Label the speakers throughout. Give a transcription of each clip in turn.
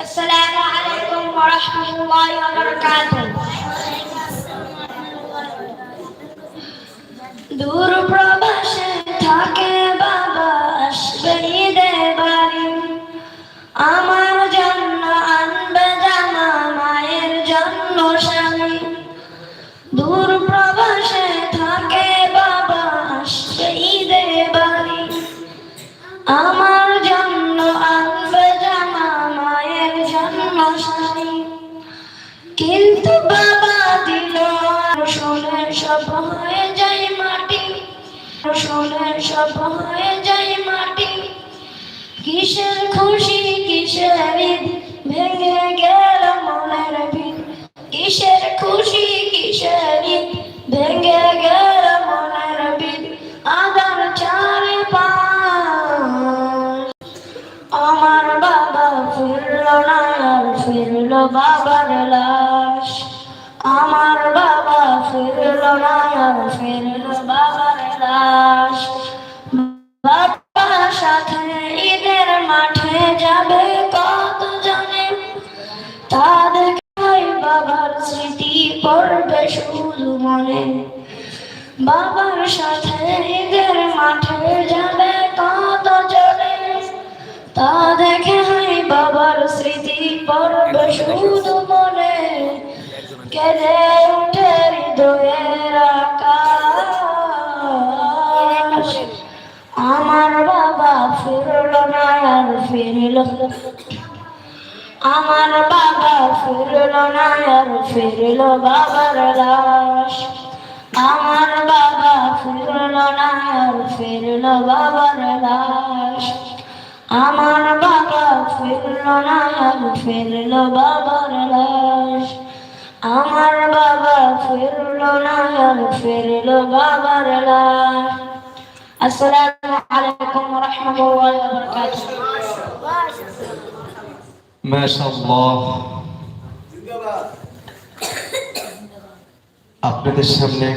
Speaker 1: السلام عليكم ورحمة الله وبركاته. دور برو ফিরল না আর ফিরল বাবার লাশ আমার বাবা ফিরল না আর ফিরল বাবার লাশ বাবার সাথে ঈদের মাঠে যাবে কত জানে তা দেখাই বাবার স্মৃতি পড়বে শুধু মনে। বাবার সাথে ঈদের মাঠে যাবে কত জনে তা দেখে হাই বাবার স্মৃতি পড়বে শুধু মনে। কেঁদে উঠে হৃদয়ের ফিরল আমার বাবা ফিরল না, আর ফিরল বাবার লাশ। আমার বাবা ফিরল না, আর ফিরল বাবার লাশ। আমার বাবা ফিরল না, আর ফিরল বাবার লাশ। আমার বাবা ফিরল না, আর ফিরল বাবার লাশ। আসসালামু আলাইকুম ওয়া রাহমাতুল্লাহি ওয়া বারাকাতুহু।
Speaker 2: আপনাদের সামনে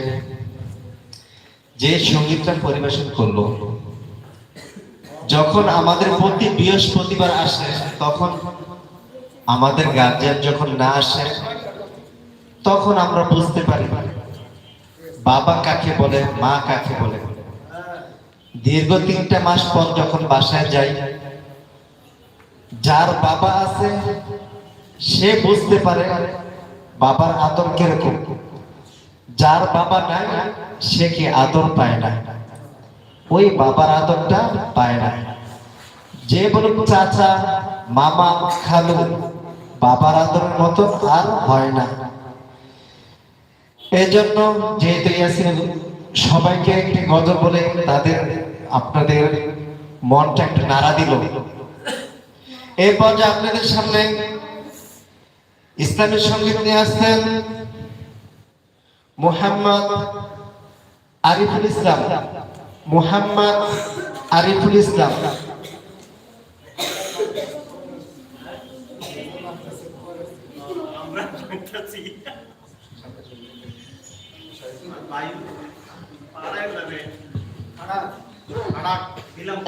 Speaker 2: যে সঙ্গীতটা পরিবেশন করল, যখন আমাদের প্রতি বৃহস্পতিবার আসে, তখন আমাদের গার্জিয়ান যখন না আসে, তখন আমরা বুঝতে পারি, বাবা কাকে বলে, মা কাকে বলে। দীর্ঘ তিনটা মাস পর যখন বাসায় যাই যার বাবা আছে, সে বুঝতে পারে বাবার আদর কীরকম। যার বাবা নাই, সে কি আদর পায় না। ওই বাবার আদরটা পায় না। যে বলুন চাচা, মামা, খালু, বাবার আদরের মতো আর হয় না। এই জন্য যেহেতু ইয়াসিন সবাইকে একটি গজল বলে তাদের, আপনাদের মনটা একটু নাড়া দিল। এই পর্যায়ে আপনাদের সামনে ইসলামের সংগীত নিয়ে আসছেন মোহাম্মদ আরিফুল ইসলাম। মোহাম্মদ আরিফুল ইসলাম।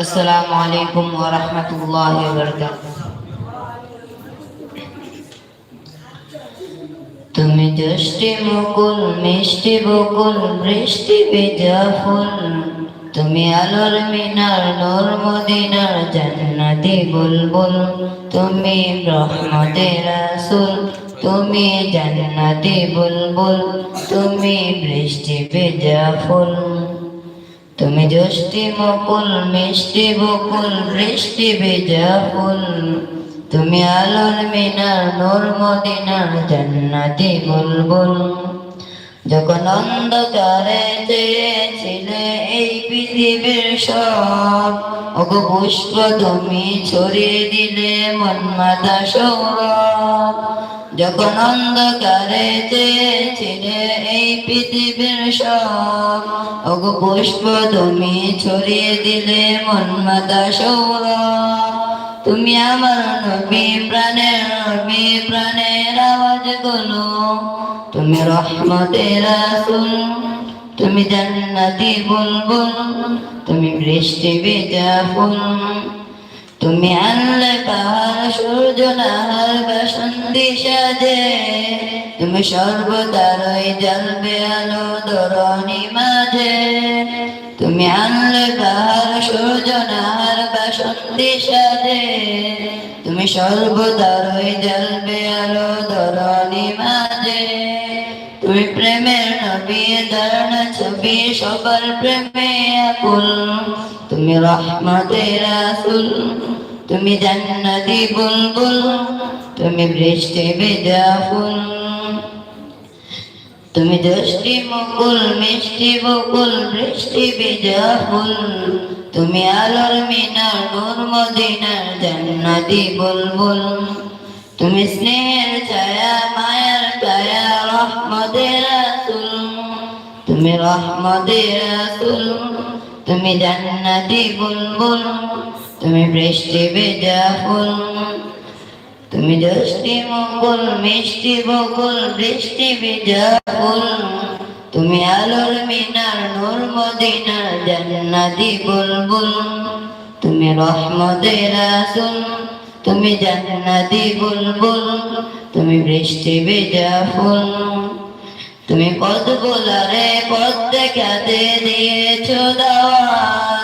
Speaker 3: আসসালামু আলাইকুম ওয়া রাহমাতুল্লাহি ওয়া বারাকাতুহু। তুমি দৃষ্টি মুকুল, মিষ্টি বকুল, বৃষ্টি ভেজা ফুল। তুমি আলোর মিনার নূর মদিনার জান্নাতি বুলবুল। তুমি রহমতের রাসূল, তুমি জান্নাতি বুলবুল। তুমি বৃষ্টি ভেজা ফুল। তুমি জষ্টি মকুল, মিষ্টি বকুল, বৃষ্টি ভেজা ফুল। তুমি আলোর মিনার নূর মদিনার জান্নাতি বুলবুল। যখন অন্ধকারে চেয়েছিলে এই পৃথিবীর সব, ওগো পুষ্প তুমি ছড়িয়ে দিলে মন মাতা সৌরভ। যখন অন্ধকারে চেয়েছিলে এই পৃথিবীর সব, ওগো পুষ্প তুমি ছড়িয়ে দিলে মন মাতা সৌরভ। তুমি আমার নবী, প্রাণের নবী, প্রাণের আওয়াজগুলো। তুমি রহমতের আসুন তুমি জান্নাতি বুলবুল, তুমি বৃষ্টি বেজা ফুল। তুমি আনলে পাহাড়, সূর্য, নাহার, বাসন্তী সাজে। তুমি সর্বদারই জ্বলবে আলো দরণি মাঝে। তুমি আনলে পাহাড়, সূর্য, নাহার বাসন্তী সাজে। তুমি সর্বদারই জ্বলবে আলো দরণি মাঝে। তুমি প্রেমের নবী দারুণ ছবি, সবার প্রেমে আকুল। তুমি রহমতের রাসুল, তুমি জান্নাতি বুলবুল। তুমি বৃষ্টি ভেজা ফুল। তুমি দৃষ্টি মুকুল মিষ্টি বকুল, বৃষ্টি ভেজা ফুল তুমি আলোর মিনার নূর মদিনার জান্নাতি বুলবুল। তুমি স্নেহের ছায়া, মায়ার ছায়া, রহমতের রাসুল। তুমি রহমতের রাসুল। তুমি জান্নাতি বুলবুল। তুমি বৃষ্টি ভেজা ফুল তুমি দৃষ্টি মঙ্গল, মিষ্টি বকুল, বৃষ্টি ভেজা ফুল তুমি আলোর মিনার, নূর মদিনার, জান্নাতি বুলবুল। তুমি রহমতের রাসুল তুমি জান্নাতি বুলবুল। তুমি বৃষ্টি ভেজা ফুল তুমি পদ বোলারে পদ দেখাতে দিয়েছ দাওয়াত।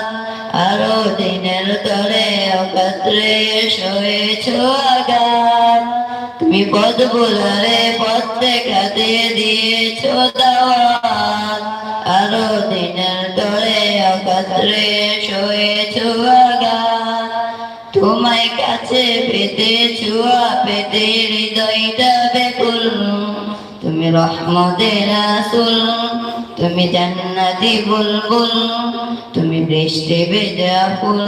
Speaker 3: আরও দিনের তরে অকাত্রে শোয়েছ আগাত তুমি পদ বোলারে পদ দেখাতে দিয়েছ দাওয়াত আরও দিনের তরে অকাত্রে শোয়েছ আগাত তোমায় কাছে পেতে ছুয়া, পেতে হৃদয়টা বেকুল তুমি রহমতের রাসুল তুমি জান্নাতি বুলবুল, তুমি বৃষ্টি ভেজা ফুল,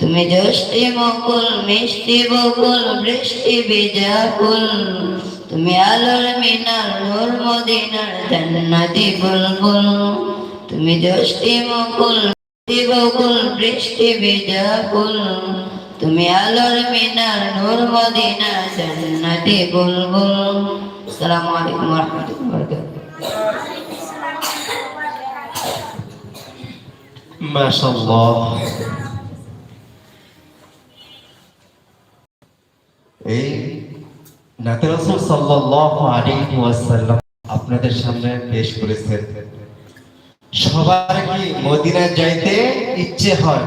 Speaker 3: তুমি জ্যোষ্ঠী মুকুল, মিষ্টি বকুল, বৃষ্টি ভেজা ফুল, তুমি আলোর মিনার, নূর মদিনার জান্নাতি বুলবুল, তুমি জ্যোষ্ঠী মুকুল, মিষ্টি বকুল, বৃষ্টি ভেজা ফুল, তুমি আলোর মিনার, নূর মদিনা জান্নাতি বুলবুল। আসসালামু আলাইকুম ওয়া রাহমাতুল্লাহি ওয়া বারাকাতুহু।
Speaker 2: এই ওয়াসাল্লাম আপনাদের সামনে পেশ করেছেন। সবার কি মদিনায় যাইতে ইচ্ছে হয়?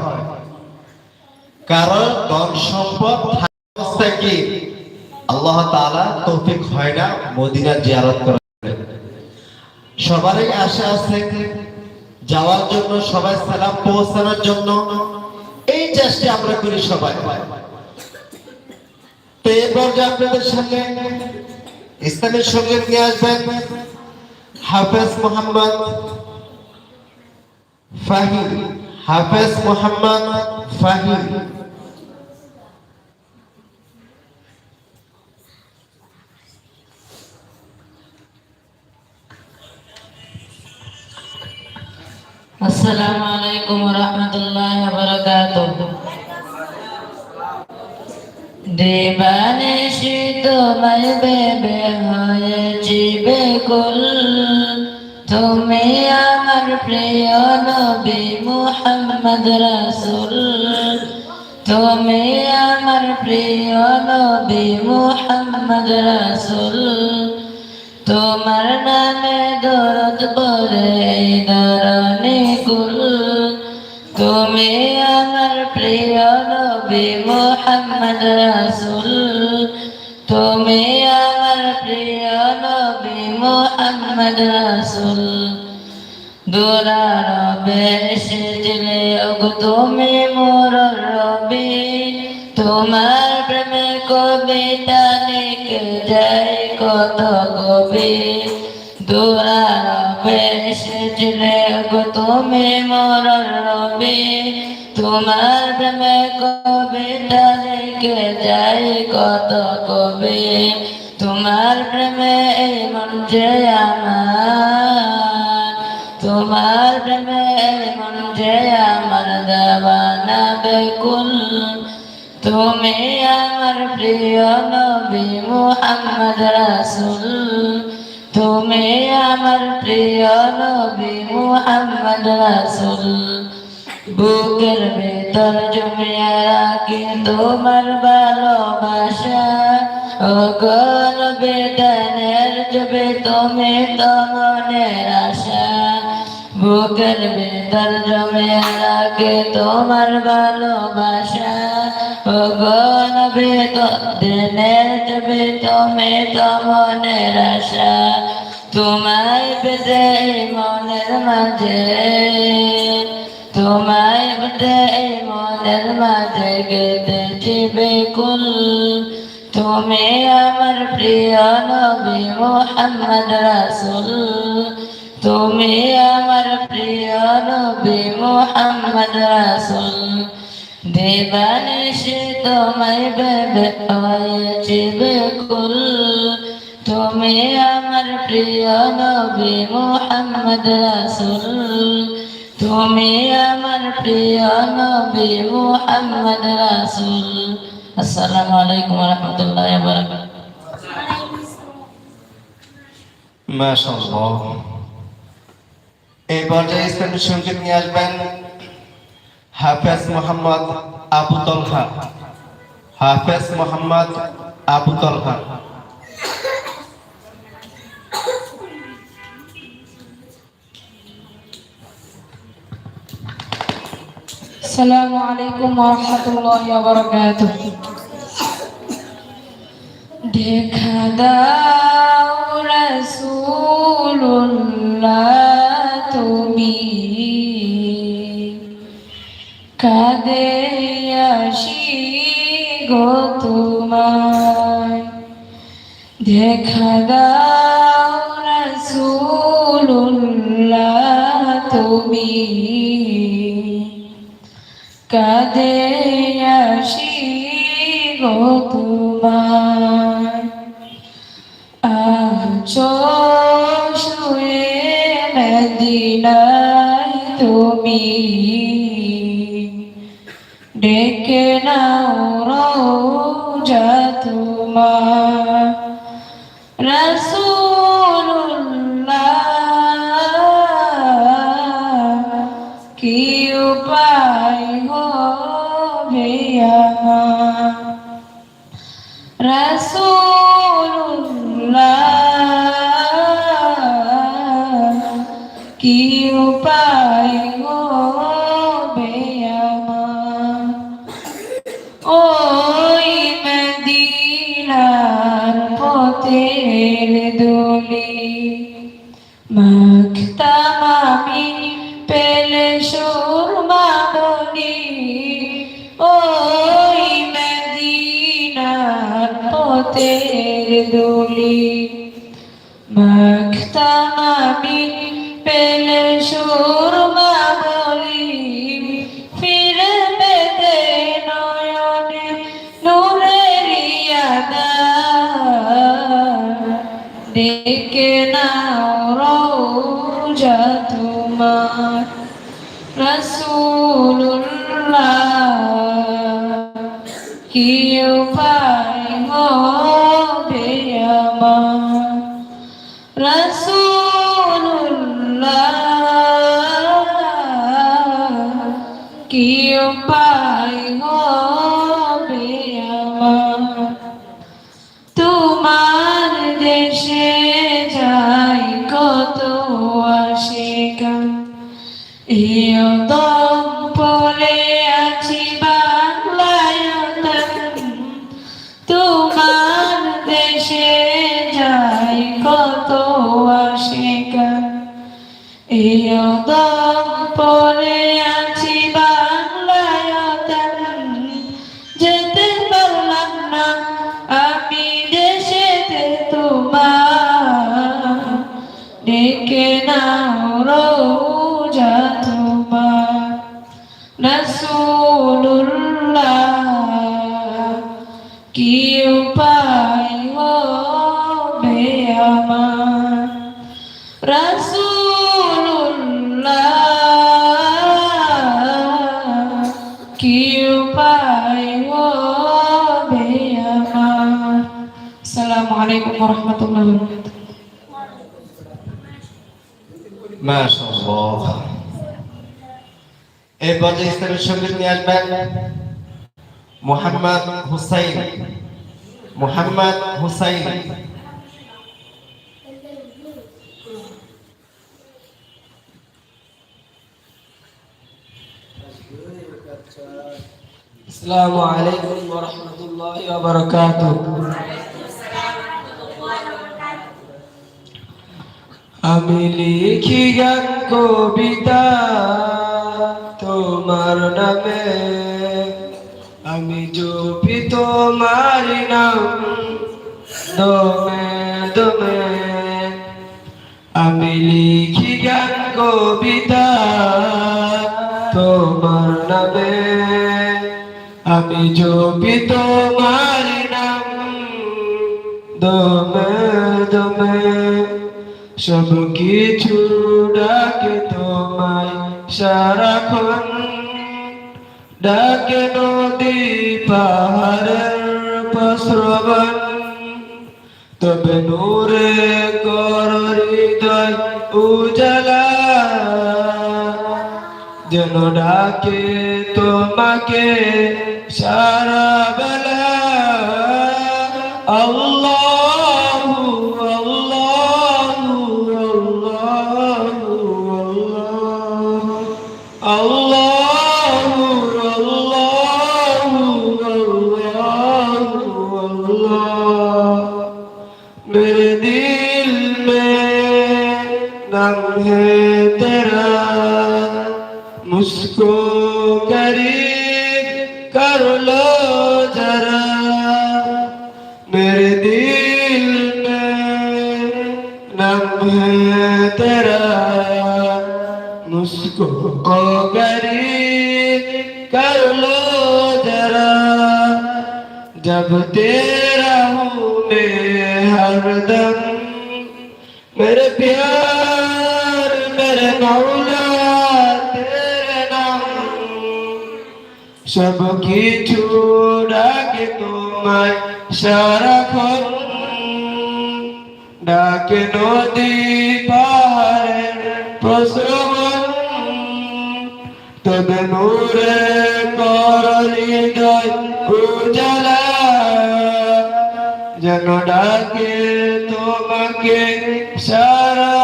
Speaker 2: কারণ ধন সম্পদ থাকা অবস্থায় কি? আল্লাহ তাআলা তৌফিক হয় না মদিনা জিয়ারত করার সবারই আশা আছে যাওয়ার জন্য, সবাই সালাম পৌঁছানোর জন্য। এই চেষ্টা আমরা করি সবাই। তো এরপর যে আপনাদের সামনে ইসলামের সঙ্গে নিয়ে আসবেন হাফেজ মোহাম্মদ ফাহিম হাফেজ মোহাম্মদ ফাহিম
Speaker 4: আসসালামু আলাইকুম রহমতুল্লাহ বরকাত দেবানিশি তোমায় বেবে হয়েছি বেকুল তুমি আমার প্রিয় নবী মুহাম্মদ রাসূল। তুমি আমার প্রিয় নবী মুহাম্মদ রাসূল। তোমার নামে দরদ পরে ধরণী কুল তুমি আমার প্রিয় নবী মোহাম্মদ রাসুল। তুমি আমার প্রিয় নবী মোহাম্মদ রাসুল। দুরারবে এসেছিলে ওগো তুমি মোর রবি। তোমার কবিতা লিখে যাই কত কবি দুরারবে এসেছিলে ওগো তুমি মোর রবি তোমার প্রেমে কবিতা লিখে যাই কত কবি তোমার প্রেমে এই মন যে আমার। তোমার প্রেমে মন যে আমার দেওয়ানা বেকুল তুমি আমার প্রিয় নবী মুহাম্মদ রাসূল। তুমি
Speaker 3: আমার প্রিয় নবী মুহাম্মদ রাসূল। বুকের ভেতর জমিয়ে রাখি তোমার ভালোবাসা। ও গল বেদনের জবে তুমি তো আশা। বুকের ভেতর জমিয়ে রাখি তোমার ভালোবাসা। ও গল বেদনের জবে তুমি তো মনের আশা। তোমায় পেতে মনের মাঝে। তোমায় পেতে মনের মাঝে গেতেছি বেকুল তুমি আমার প্রিয় নবী মোহাম্মদ রাসূল। তুমি আমার প্রিয় নবী মোহাম্মদ রাসূল। দেবানিশে তোমায় ভেবে হয়েছি বেকুল। তুমি আমার প্রিয় নবী মোহাম্মদ রাসূল। তুমি আমার প্রিয় নবী মোহাম্মদ রাসূল। আসসালামু আলাইকুম রাহমাতুল্লাহি
Speaker 2: মাশাআল্লাহ। এই পর্যায়ে ইসলামী সঙ্গীত নিয়ে আসবেন হাফেজ মোহাম্মদ আবু তলহা হাফেজ মোহাম্মদ আবু তলহা
Speaker 5: السلام عليكم ورحمة الله وبركاته দেখা দাও রাসূলুল্লাহ দেখা দাও রাসূলুল্লাহ তুমি কাদে আসি গো তোমার আছো শুয়ে মদিনায় তুমি। ডেকে নাও রোজা তোমার পথের দলি। মাখতাম আমি পেলে সুরমা বলি। ফিরে পেতে নয়নে নূরের ডেকে নাও রোজা তোমার। রসুল্লাহ দম পলে কি উপায় হবে আমার আসসালামু আলাইকুম রহমতুল্লাহ
Speaker 2: মাশাআল্লাহ। এই পর্যায়ে ইসলামের সংগীত নিয়ে আসবেন মোহাম্মদ হুসাইন। মোহাম্মদ হুসাইন।
Speaker 6: السلام عليكم ورحمة الله وبركاته আমি লিখি গান কবিতা তোমার নামে আমি জপি তোমার নাম দমে দমে আমি লিখি গান কবিতা আমি জপি তোমার নাম দমে দমে সব কিছু ডাকে তোমায় সারাক্ষণ, ডাকে নদী পাহাড়ের প্রশ্রবণ তবে নূরে কর হৃদয় উজালা, যেন ডাকে তোমাকে সারা বেলা আল্লাহু সব কিছু ডাকে তোমায়, সারাক্ষণ ডাকে নদী পাহাড়ের প্রশ্রবণ তবে নূরে কর হৃদয় উজালা, যেন ডাকে তোমাকে সারা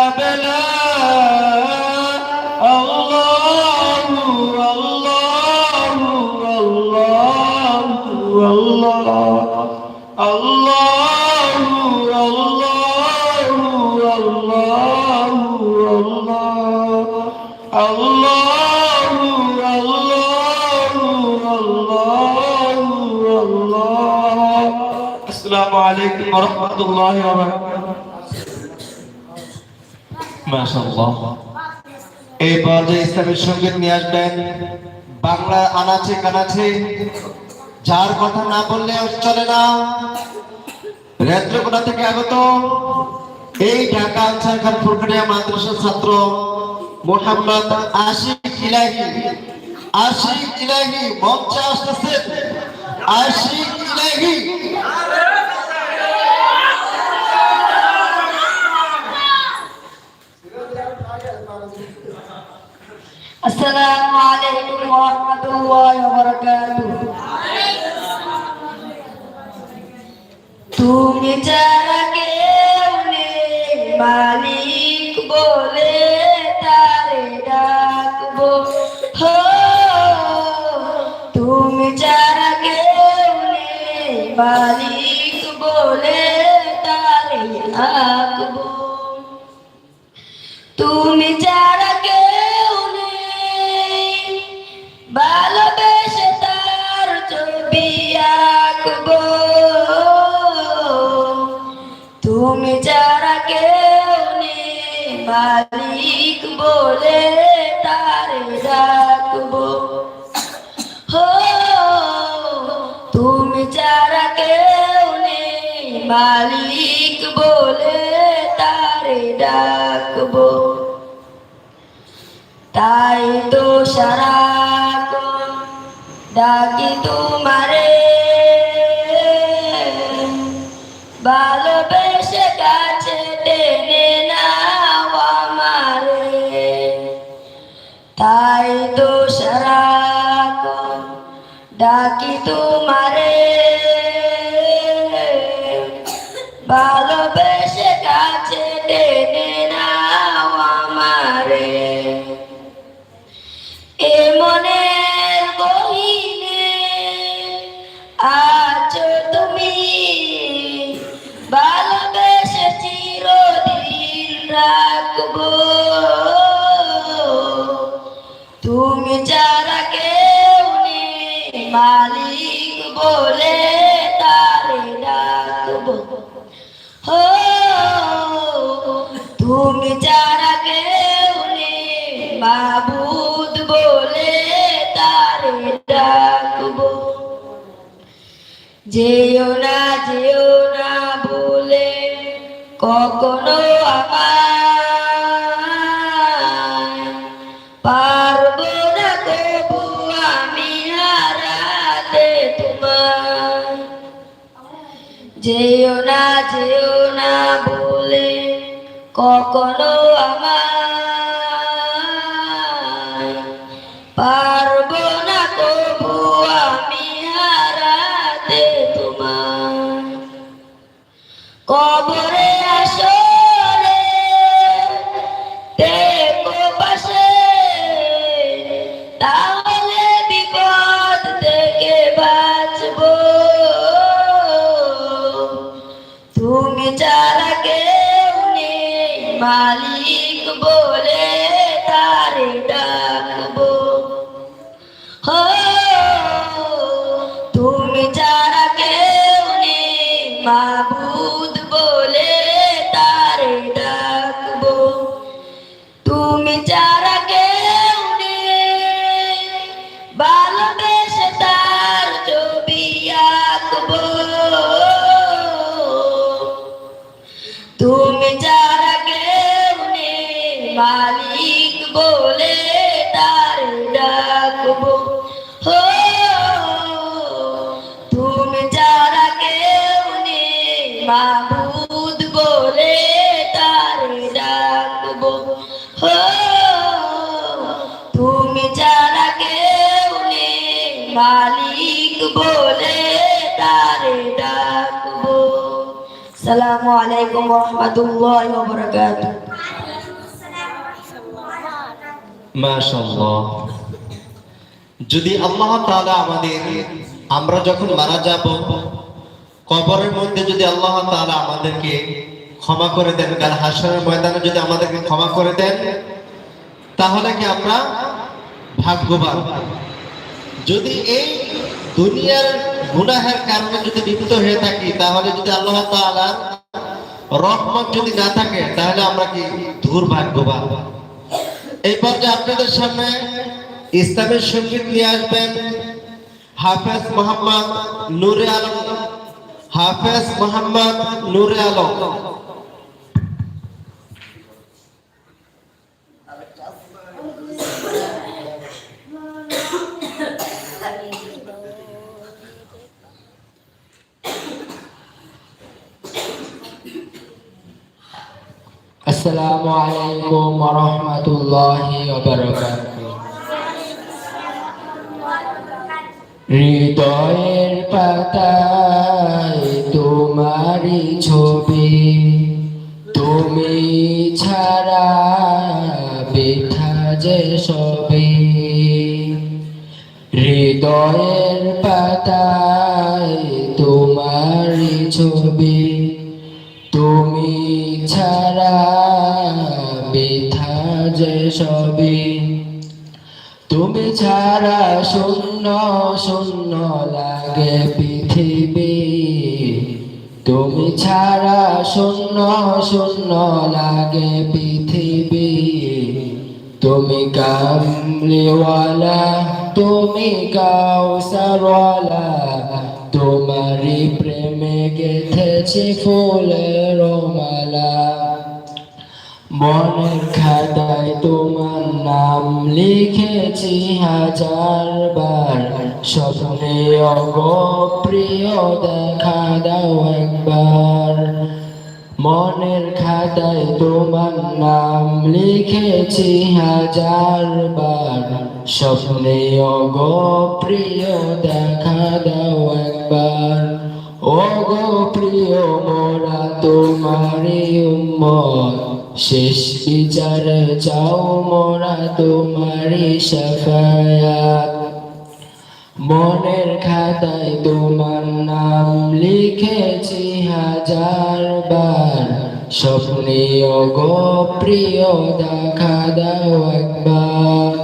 Speaker 2: এই পর্যায়ে ইসলামের সংগীত নিয়ে আসবেন বাংলা আনাচে কানাচে। যার কথা না বললে চলে না। থেকে আগত এই ঢাকা আনসার খান মাদ্রাসার ছাত্র মোহাম্মদ আশিক ইলাহি। আশিক ইলাহি, মঞ্চে আসতেছেন। আশিক ইলাহি।
Speaker 1: السلام عليكم ورحمة الله وبركاته তুমি যারা কেউ নেই মালিক বলে মালিক বলে তারে ডাকব। তাই তো সারা ডাকি তোমারে। ভালোবেসে কাছে টেনে নাও আমারে। তাই তো সারা ডাকি তোমার। ভালোবেসে কাছে টেনে নাও আছো তুমি। ভালোবেসে চিরদিন রাখব। তুমি যারা কেউ নেই, মালিক বলে তারে ডাকবো। যারা কেউ নেই। মাবুদ বলে তারে ডাকবো। যেও কখনো আমায় তুমি যারা কেউ নেই সালামু আলাইকুম রহমতুল্লাহ বরকাতুহ।
Speaker 2: মাশাআল্লাহ। যদি আল্লাহ তাআলা আমাদের, আমরা যখন মারা যাব, কবরের মধ্যে যদি আল্লাহ তাআলা আমাদেরকে ক্ষমা করে দেন, কাল হাসরের ময়দানে যদি আমাদেরকে ক্ষমা করে দেন, তাহলে কি আমরা ভাগ্যবান? যদি এই দুনিয়ার গুনাহের কারণে যদি লিপ্ত হয়ে থাকি, তাহলে যদি আল্লাহ তাআলার রহমত যদি না থাকে, তাহলে আমরা কি দুর্ভাগ্যবান? এই পর্যায়ে আপনাদের সামনে ইসলামের সংগীত নিয়ে আসবেন হাফেজ মোহাম্মদ নূরে আলম। হাফেজ মোহাম্মদ নূরে আলম।
Speaker 7: আসসালামু আলাইকুম রহমতুল্লাহি হৃদয়ের পাতায় তোমারই ছবি তুমি ছাড়া বৃথা যে সবই। হৃদয়ের সবই তুমি ছাড়া শূন্য শূন্য লাগে পৃথিবী। তুমি ছাড়া শূন্য শূন্য লাগে পৃথিবী। তুমি কামলিওয়ালা, তুমি কাউসারওয়ালা। তোমারই প্রেমে গেথেছি ফুলের মালা। মনের খাতায় তোমার নাম লিখেছি হাজার বার। স্বপ্নে অগ প্রিয় দেখা দাও একবার। মনের খাতায় তোমার নাম লিখেছি হাজার বার। স্বপ্নে অগো প্রিয় দেখা দাও একবার। ও গো প্রিয় মোরা তোমারই উম্মত। শেষ বিচারে চাও মোরা সাফায়াত। মনের খাতায় তোমার নাম লিখেছি হাজার বার। স্বপ্নে গো প্রিয় দেখা দাও একবার।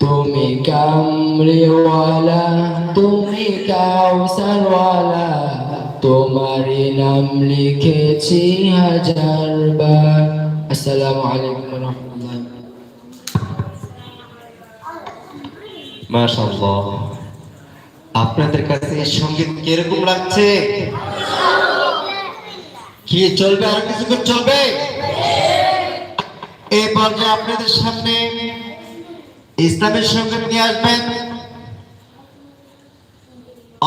Speaker 7: তুমি কামড়িওয়ালা তুমি কাউসারওয়ালা তোমারই নাম লিখেছি হাজার বার। আসসালামু আলাইকুম রহমতুল্লাহ
Speaker 2: মাশাআল্লাহ। আপনাদের কাছে সংগীত কীরকম লাগছে? কি চলবে? আর কিছুক্ষণ চলবে? এই পর্যায়ে আপনাদের সামনে ইসলামের সংগীত নিয়ে আসবেন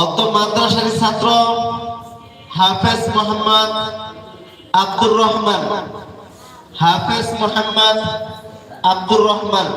Speaker 2: অত মাদ্রাসার ছাত্র হাফেজ মোহাম্মদ আব্দুর রহমান। হাফেজ মোহাম্মদ আব্দুর রহমান।